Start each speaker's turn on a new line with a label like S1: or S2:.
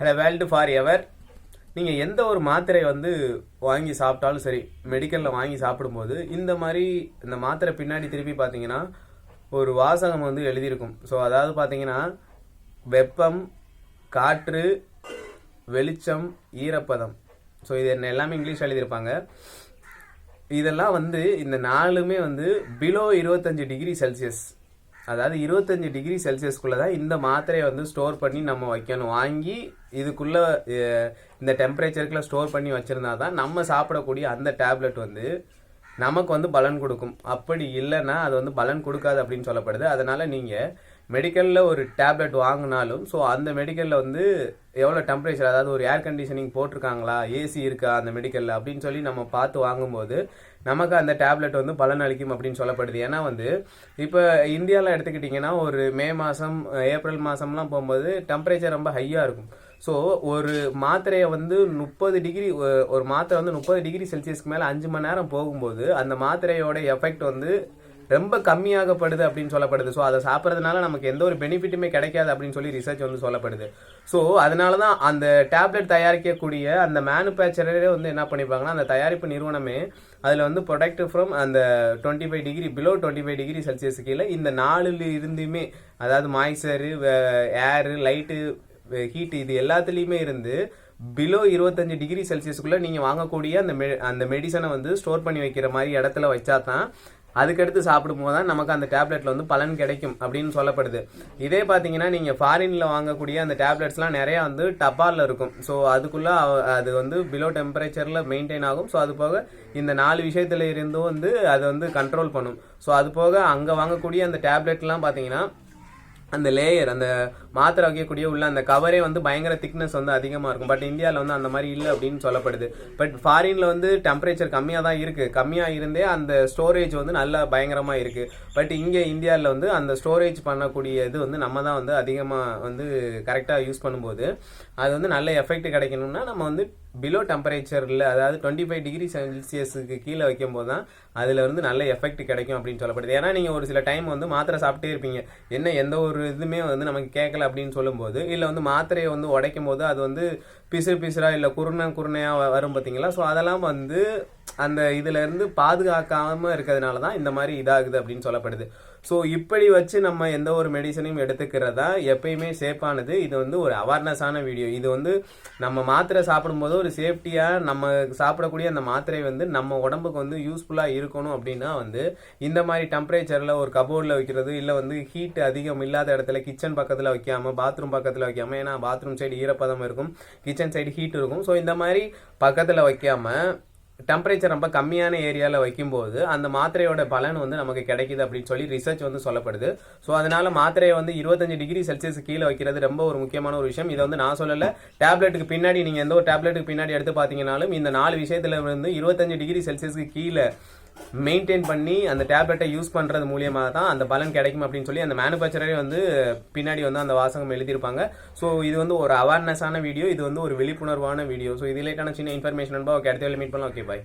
S1: Hello world for ever. நீங்கள் எந்த ஒரு மாத்திரை வந்து வாங்கி சாப்பிட்டாலும் சரி மெடிக்கலில் வாங்கி சாப்பிடும்போது இந்த மாதிரி இந்த மாத்திரை பின்னாடி திருப்பி பார்த்தீங்கன்னா ஒரு வாசகம் வந்து எழுதியிருக்கும். ஸோ அதாவது பார்த்தீங்கன்னா வெப்பம் காற்று வெளிச்சம் ஈரப்பதம். ஸோ இது என்ன எல்லாமே இங்கிலீஷ் எழுதியிருப்பாங்க. இதெல்லாம் வந்து இந்த நாலுமே வந்து பிலோ இருபத்தஞ்சி டிகிரி செல்சியஸ் அதாவது இருபத்தஞ்சு டிகிரி செல்சியஸ்குள்ளே தான் இந்த மாத்திரையை வந்து ஸ்டோர் பண்ணி நம்ம வைக்கணும். வாங்கி இதுக்குள்ளே இந்த டெம்பரேச்சருக்குள்ள ஸ்டோர் பண்ணி வச்சுருந்தா தான் நம்ம சாப்பிடக்கூடிய அந்த டேப்லெட் வந்து நமக்கு வந்து பலன் கொடுக்கும். அப்படி இல்லைன்னா அது வந்து பலன் கொடுக்காது அப்படின்னு சொல்லப்படுது. அதனால் நீங்கள் மெடிக்கலில் ஒரு டேப்லெட் வாங்கினாலும் ஸோ அந்த மெடிக்கலில் வந்து எவ்வளோ டெம்பரேச்சர் அதாவது ஒரு ஏர் கண்டிஷனிங் போட்டிருக்காங்களா? ஏசி இருக்கா அந்த மெடிக்கலில் அப்படின்னு சொல்லி நம்ம பார்த்து வாங்கும்போது நமக்கு அந்த டேப்லெட் வந்து பலன் அளிக்கும் அப்படின்னு சொல்லப்படுது. ஏன்னா வந்து இப்போ இந்தியாவில் எடுத்துக்கிட்டிங்கன்னா ஒரு மே மாதம் ஏப்ரல் மாதம்லாம் போகும்போது டெம்பரேச்சர் ரொம்ப ஹையாக இருக்கும். ஸோ ஒரு மாத்திரையை வந்து முப்பது டிகிரி ஒரு மாத்திரை வந்து முப்பது டிகிரி செல்சியஸ்க்கு மேலே அஞ்சு மணி நேரம் போகும்போது அந்த மாத்திரையோட எஃபெக்ட் வந்து ரொம்ப கம்மியாகப்படுது அப்படின்னு சொல்லப்படுது. ஸோ அதை சாப்பிட்றதுனால நமக்கு எந்த ஒரு பெனிஃபிட்டுமே கிடைக்காது அப்படின்னு சொல்லி ரிசர்ச் வந்து சொல்லப்படுது. ஸோ அதனால தான் அந்த டேப்லெட் தயாரிக்கக்கூடிய அந்த மேனுஃபேக்சரரே வந்து என்ன பண்ணிப்பாங்கன்னா அந்த தயாரிப்பு நிறுவனமே அதில் வந்து ப்ரொடக்ட் ஃப்ரம் அந்த twenty five degree below twenty five degree Celsius கீழே இந்த நாலுல இருந்துமே அதாவது மாய்ச்சரு ஏரு லைட்டு ஹீட் இது எல்லாத்துலேயுமே இருந்து பிலோ இருபத்தஞ்சு டிகிரி செல்சியஸ்க்குள்ளே நீங்கள் வாங்கக்கூடிய அந்த மெ அந்த மெடிசனை வந்து ஸ்டோர் பண்ணி வைக்கிற மாதிரி இடத்துல வச்சா தான் அதுக்கடுத்து சாப்பிடும் போது தான் நமக்கு அந்த டேப்லெட்டில் வந்து பலன் கிடைக்கும் அப்படின்னு சொல்லப்படுது. இதே பார்த்தீங்கன்னா நீங்கள் ஃபாரினில் வாங்கக்கூடிய அந்த டேப்லெட்ஸ்லாம் நிறையா வந்து டப்பாலில் இருக்கும். ஸோ அதுக்குள்ளே அது வந்து பிலோ டெம்பரேச்சரில் மெயின்டைன் ஆகும். ஸோ அது போக இந்த நாலு விஷயத்தில் இருந்தும் வந்து அதை வந்து கண்ட்ரோல் பண்ணும். ஸோ அது போக அங்கே வாங்கக்கூடிய அந்த டேப்லெட்லாம் பார்த்தீங்கன்னா அந்த லேயர் அந்த மாத்திரை வைக்கக்கூடிய உள்ள அந்த கவரே வந்து பயங்கர திக்னஸ் வந்து அதிகமாக இருக்கும். பட் இந்தியாவில் வந்து அந்த மாதிரி இல்லை அப்படின்னு சொல்லப்படுது. பட் ஃபாரினில் வந்து டெம்பரேச்சர் கம்மியாக தான் இருக்குது கம்மியாக இருந்தே அந்த ஸ்டோரேஜ் வந்து நல்லா பயங்கரமாக இருக்குது பட் இங்கே இந்தியாவில் வந்து அந்த ஸ்டோரேஜ் பண்ணக்கூடிய இது வந்து நம்ம தான் வந்து அதிகமாக வந்து கரெக்டாக யூஸ் பண்ணும்போது அது வந்து நல்ல எஃபெக்ட் கிடைக்கணும்னா நம்ம வந்து பிலோ டெம்பரேச்சரில் அதாவது டுவெண்ட்டி ஃபைவ் டிகிரி செல்சியஸுக்கு கீழே வைக்கும்போது தான் அதில் வந்து நல்ல எஃபெக்ட் கிடைக்கும் அப்படின்னு சொல்லப்படுது. ஏன்னா நீங்கள் ஒரு சில டைம் வந்து மாத்திரை சாப்பிட்டே இருப்பீங்க. என்ன எந்த ஒரு இதுவுமே வந்து நமக்கு கேட்கல அப்படின்னு சொல்லும்போது இல்லை வந்து மாத்திரையை வந்து உடைக்கும் போது அது வந்து பிசுறு பிசுறா இல்லை குருணை குருணையாக வரும் பார்த்தீங்களா ஸோ அதெல்லாம் வந்து அந்த இதுல இருந்து பாதுகாக்காம இருக்கிறதுனால தான் இந்த மாதிரி இதாகுது அப்படின்னு சொல்லப்படுது. ஸோ இப்படி வச்சு நம்ம எந்த ஒரு மெடிசனையும் எடுத்துக்கிறதா எப்பயுமே சேஃபானது இது வந்து ஒரு அவேர்னஸான வீடியோ இது வந்து நம்ம மாத்திரை சாப்பிடும்போது ஒரு சேஃப்டியாக நம்ம சாப்பிடக்கூடிய அந்த மாத்திரை வந்து நம்ம உடம்புக்கு வந்து யூஸ்ஃபுல்லாக இருக்கணும் அப்படின்னா வந்து இந்த மாதிரி டெம்பரேச்சரில் ஒரு கபோர்டில் வைக்கிறது இல்லை வந்து ஹீட் அதிகம் இல்லாத இடத்துல கிச்சன் பக்கத்தில் வைக்காமல் பாத்ரூம் பக்கத்தில் வைக்காமல் ஏன்னா பாத்ரூம் சைடு ஈரப்பதம் இருக்கும் கிச்சன் சைடு ஹீட் இருக்கும். ஸோ இந்த மாதிரி பக்கத்தில் வைக்காமல் டெம்பரேச்சர் ரொம்ப கம்மியான ஏரியாவில் வைக்கும்போது அந்த மாத்திரையோட பலன் வந்து நமக்கு கிடைக்குது அப்படின்னு சொல்லி ரிசர்ச் வந்து சொல்லப்படுது. ஸோ அதனால மாத்திரையை வந்து இருபத்தஞ்சு டிகிரி செல்சியஸ் கீழே வைக்கிறது ரொம்ப ஒரு முக்கியமான ஒரு விஷயம். இதை வந்து நான் சொல்லலை. டேப்லெட்டுக்கு பின்னாடி நீங்கள் எந்த ஒரு டேப்லெட்டுக்கு பின்னாடி எடுத்து பார்த்தீங்கனாலும் இந்த நாலு விஷயத்தில் வந்து இருபத்தஞ்சு டிகிரி செல்சியஸ்க்கு கீழே மெயின்டைன் பண்ணி அந்த டேப்லெட்டை யூஸ் பண்ணுறது மூலியமாக தான் அந்த பலன் கிடைக்கும் அப்படின்னு சொல்லி அந்த மேனுஃபேக்சரே வந்து பின்னாடி வந்து அந்த வாசகம் எழுதியிருப்பாங்க. ஸோ இது வந்து ஒரு அவேர்னஸான வீடியோ இது வந்து ஒரு விழிப்புணர்வான வீடியோ ஸோ இது ரிலேட்டான சின்ன இன்ஃபர்மேஷன் ஓகே அடுத்த மீட் பண்ணலாம். Okay bye